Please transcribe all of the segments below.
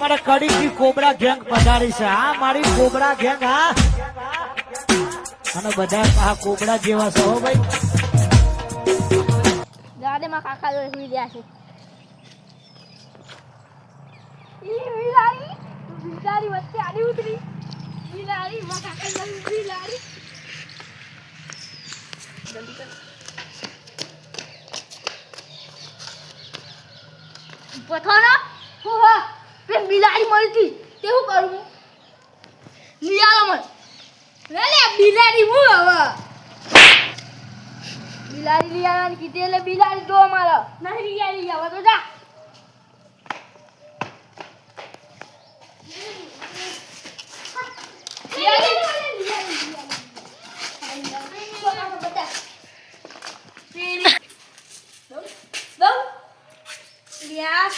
અમારે કડીકી cobra gang પધારી છે. હા, મારી કોબરા ગેંગ, હા. અને બધા આ કોબરા જેવા છો ભાઈ. દાદે માં કાકા જોડે સુઈ ગયા છે. ઈ બિલાડી બિલાડી વચ્ચે આડી ઉતરી. બિલાડી માં કાકા જોડે બિલાડી જલ્દી કર. પેલી બિલાડી મળતી. તે શું કરું હું? નિયાળો મત લે બિલાડી હું હવે? બિલાડી લઈ કીધી, એટલે બિલાડી દો મારો નહીં લઈ આવવા તો જા.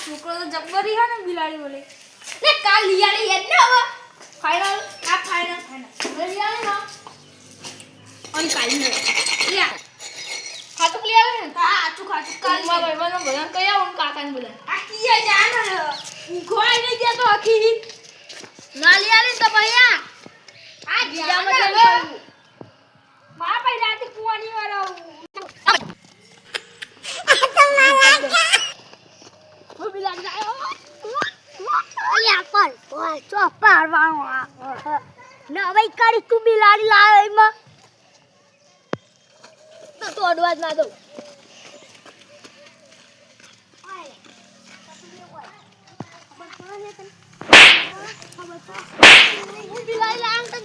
છોકરો તો જબ્બરી હે ને, બિલાડી બોલે. કાલ લિયાડી યાદ ને હવે. ફાઇનલ આ ફાઇનલ ફાઇનલ લિયાડી ના અને કાલ ને લ્યા. ખાતું ક્લિયર આવે ને? હા આચું ખાતું. કાલ મારા ભાઈબંધો બધા હું કાકા ને બોલે આ કિયા જાન ખોઈ નહીં ગયા તો આખી. ના લિયાડી તો ભૈયા આ જાન મા ભાઈ રાતે કુવાની વાળા હું બિલાડી આવ્યો અલ્યા પણ ઓય ચો પારવાનો આ ના ભાઈ કાળી તું બિલાડી લાવે એમાં તો તોડવા જ ના દઉં બિલાડી લાવ તો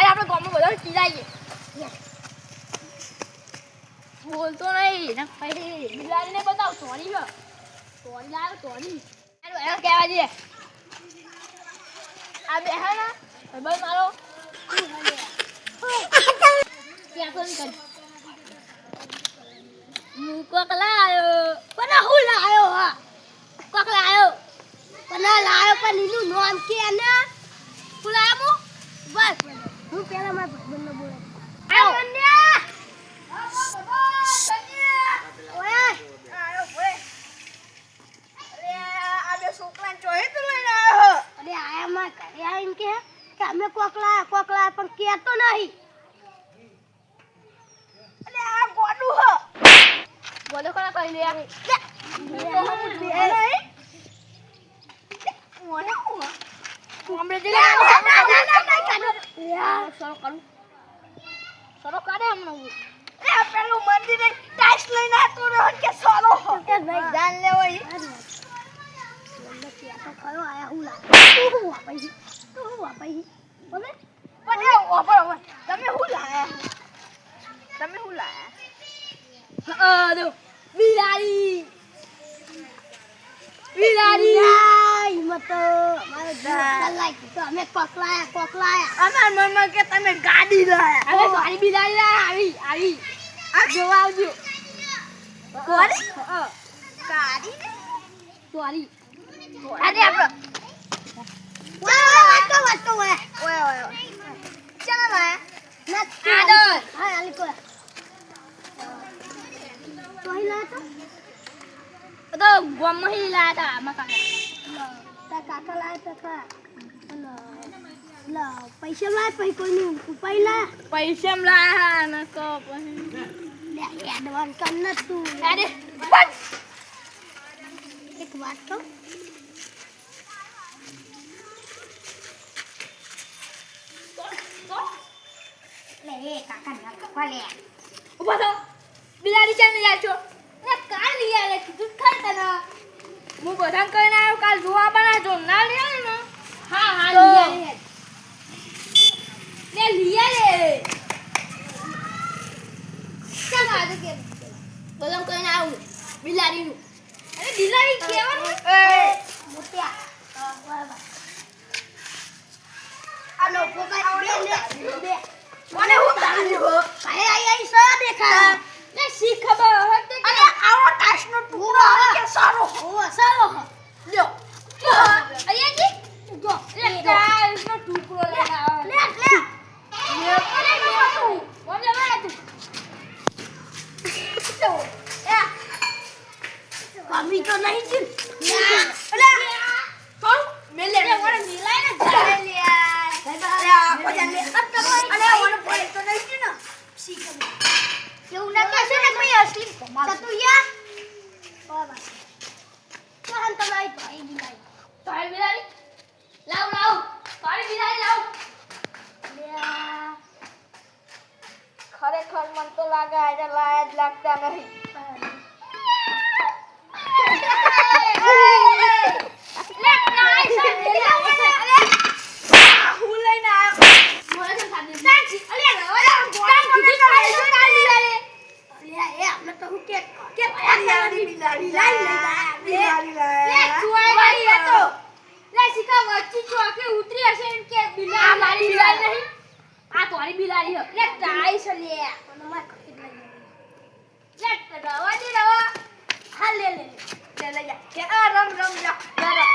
આપણે ગામમાં બધા ચીરાઈએ બોલતો નહીં. ને પછી બિલાડીને બતાવ સોરી છે સોરી લાવ સોરી એમ કહેવા જઈએ આ બે, હે ને ભાઈ મારો. ત્યાં ફોન કર. હું કોક લાયો, પણ હું લાયો, હા. કોક લાયો, પણ લાયો, પણ એનું નામ કે ને? હું લાયો બસ હું પેલા મારા ભાઈબંધને બોલે અરે આયા માં ઘરે આવીને કે કે અમે કોક લાયા કોક લાયા પણ કહેતો નહીં. અરે આ ગોડું હ. બોલો કોના કરી લે? હમણાં જઈને સરો કરું. સરો કાઢે હમણાં પેલું મંદિરે ટાઈસ લઈને આતો રહ્યો કે સરો કે નહીં જાન લેવો ઈ. તો ખરો આયા હું લા તું હું વાપઈ તું હું વાપઈ બોલે પણ એ તમે હું લાયા તમે હું લાયા દો બિલાડી બિલાડી મતો મારે જીવ લાઈ તો અમે પકલાયા પકલાયા અમાર મમ્મા કે તમે ગાડી લાયા અમે બિલાડી લાય આવી આવી આ જોવા આવજો ગાડી સોરી આજે આપણો પૈસા લાયા પછી કોઈનું ઉપાય લાયા? પૈસા લાયા ને કો પછી. લે એડવાન્સ કર ન તું અરે એક વાત કહું લે એ કાકા ના કપા લે બિલાડી ચાલ આવે બિલાડી કેવાનું મોટિયા બરાબર આ લોકો બે બે. મને હું તારી હો? કાંઈ આઈ આઈ સો દેખા ને શી ખબર હતી અરે આવો ટાસનો ટુકડો આવે કે સારો? હો સારો હો. લ્યો. અહીંયા જો લે કાલનો ટુકડો લઈને આવે લે લે લે અરે લે તું બોલ લે તું જો એ કમી તો નહીં જ અલે કોણ મેલે અરે ઓને મિલાય ને જાય લે અરે આ બધા લે અરે ઓને પડે તો નહીં જ ને એવું ના કહેશે ને કોઈ અસલી સતુયા બરાબર તો હમ તમારી ભાઈ મિલાય તારી બિલાડી લાવ લાવ તારી બિલાડી લાવ ખરેખર મન તો લાગે આજે લાયા જ લાગતા નહીં લે નાઈ હું લઈને આવ્યો મોરે તો સાદી તાંચી અલે અલે તાંચી કીધું તારી તો કાલી લાલે અલ્યા એ આપણે તો હું કે કે બિલાડી બિલાડી લાઈ બિલાડી મન તો લાગે હતો લાયા શિકા વચ્ચે ચોકે ઉતરી હશે એમ કે બિલાડી નહીં તારી બિલાડી હે. લે તાઈ છે લે. લે રવા દે રવા હા લે લે લે. લે જા. કે આ રમ રમ જા. જા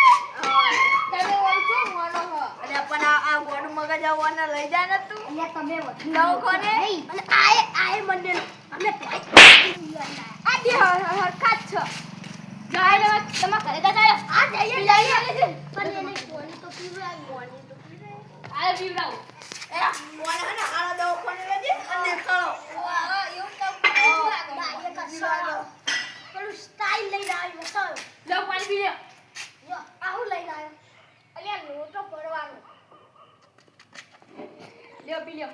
તમે ઓલ છો મોનો હો. અરે પણ આ આ ગોડ મગજ આવવાના લઈ જા ને તું. અલ્યા તમે વધુ નવ કોને? અને આએ આએ મંડેલો અમે આ બે હરખાત છે. જાય રે તમા ઘરે જાય આ જઈએ છે. પણ એને કોની તો પીવડાવ કોની તો પીવડાવ. આ બીવડાવ એ મોને હે ને આળો દવો કોને લેજે અને ખાઓ એવું તો બાઈએ કસાયો પેલું સ્ટાઈલ લઈને આવી બતાવો લો પાણી પી લે જો આહું લઈને આવ્યો અલ્યા લોટો પડવાનો લ્યો પી લ્યો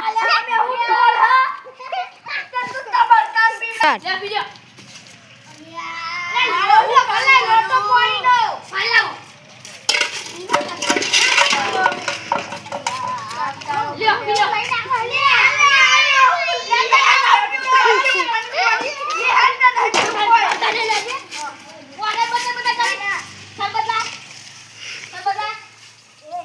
અલ્યા અમે હું ટોલ હા તને તો તબર કામ પીવડાવ લે પી લ્યો મારો હું ભલે લોટો પાણી દો પાલાવો લ્યો પી લ્યો તને લેજે વારે બતે બતે કરી સરબત લા સરબત લા પી લે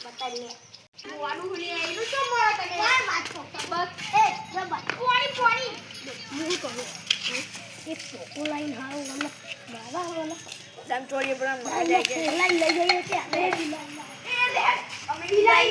સરબત લા તો વાડું હુલી આઈલું તો મોરા તને. બસ. પાણી પાણી. શી